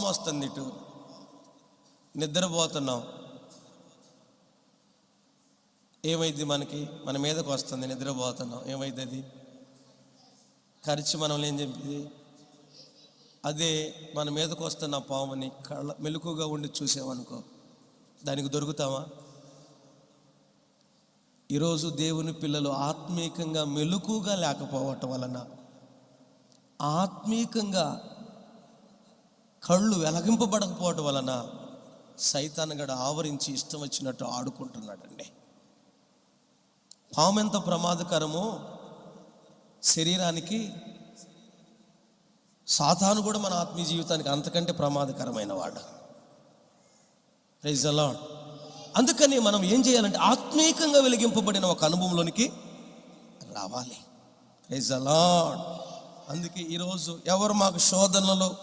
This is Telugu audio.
పాము వస్తుంది ఇటు. నిద్రపోతున్నాం. ఏమైంది మనకి? మన మీదకు వస్తుంది నిద్రపోతున్నాం. ఏమైంది అది కరిచి మనం ఏం చెప్పింది? అదే మన మీదకు వస్తున్న పాముని కళ్ళ మెలకుగా ఉండి చూసామనుకో దానికి దొరుకుతామా? ఈరోజు దేవుని పిల్లలు ఆత్మీకంగా మెలకుగా లేకపోవటం వలన ఆత్మీకంగా కళ్ళు వెలగింపబడకపోవటం వలన సైతాన్ గడ ఆవరించి ఇష్టం వచ్చినట్టు ఆడుకుంటున్నాడండి. పాము ఎంత ప్రమాదకరమో శరీరానికి సాతాను కూడా మన ఆత్మీయ జీవితానికి అంతకంటే ప్రమాదకరమైన వాడు. ప్రైజ్ అలాడ్ అందుకని మనం ఏం చేయాలంటే ఆత్మీయంగా వెలిగింపబడిన ఒక అనుభవంలోనికి రావాలి. ప్రైజ్ అలాడ్ అందుకే ఈరోజు ఎవరు మాకు శోధనలో